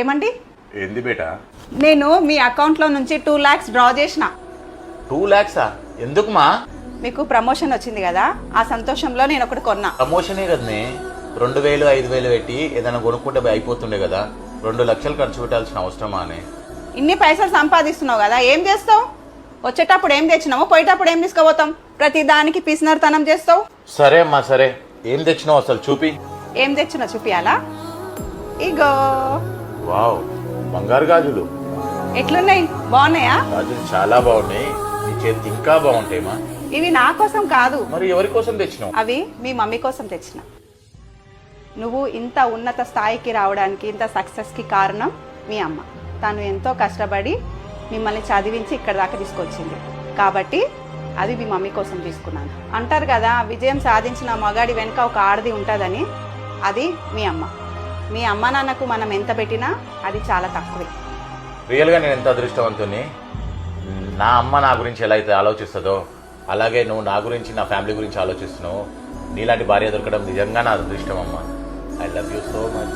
ఏమండి? ఏంది బేటా? నేను మీ అకౌంట్లో నుంచి టూ ల్యాక్స్ డ్రా చేసిన. టూ ల్యాక్సా ఎందుకు మా మీకు ప్రమోషన్ వచ్చింది కదా ఆ సంతోషంలో నేను ఒకటి కొన్నా. ప్రమోషనే కదనే రెండు వేలు ఐదు వేలు పెట్టి ఏదైనా కొనుక్కుంటే అయిపోతుండే కదా. రెండు లక్షలు ఖర్చు పెట్టాల్సిన అవసరమా అని ఇన్ని పైసలు సంపాదిస్తున్నావు కదా ఏం చేస్తావు? వచ్చేటప్పుడు ఏం తెచ్చినావు? పోయేటప్పుడు ఏం తీసుకుపోతాం? ప్రతి దానికి పిసినర్తనం చేస్తావు? సరే అమ్మా సరే. ఏం తెచ్చినావు అసలు? చూపి. ఏం తెచ్చినా చూపియాలా? ఇగో. వావ్ బంగారు గాజులు. ఎట్లున్నాయి? బాగున్నాయా? గాజులు చాలా బాగున్నాయి. నీ చేతి ఇంకా బాగుంటాయి ఇవి నా కోసం కాదు. మరి ఎవరి కోసం తెచ్చినావు? అవి మీ మమ్మీ కోసం తెచ్చిన. నువ్వు ఇంత ఉన్నత స్థాయికి రావడానికి ఇంత సక్సెస్కి కారణం మీ అమ్మ. తను ఎంతో కష్టపడి మిమ్మల్ని చదివించి ఇక్కడ దాకా తీసుకొచ్చింది. కాబట్టి అది మీ మమ్మీ కోసం తీసుకున్నాను. అంటారు కదా విజయం సాధించిన మగాడి వెనుక ఒక ఆడది ఉంటుందని. అది మీ అమ్మ. మీ అమ్మ నాన్నకు మనం ఎంత పెట్టినా అది చాలా తక్కువే. రియల్గా నేను ఎంత అదృష్టవంతుని నా అమ్మ నా గురించి ఎలా అయితే ఆలోచిస్తుందో అలాగే నువ్వు నా గురించి నా ఫ్యామిలీ గురించి ఆలోచిస్తున్నావు నీలాంటి భార్య దొరకడం నిజంగా నా అదృష్టం అమ్మ. I love you so much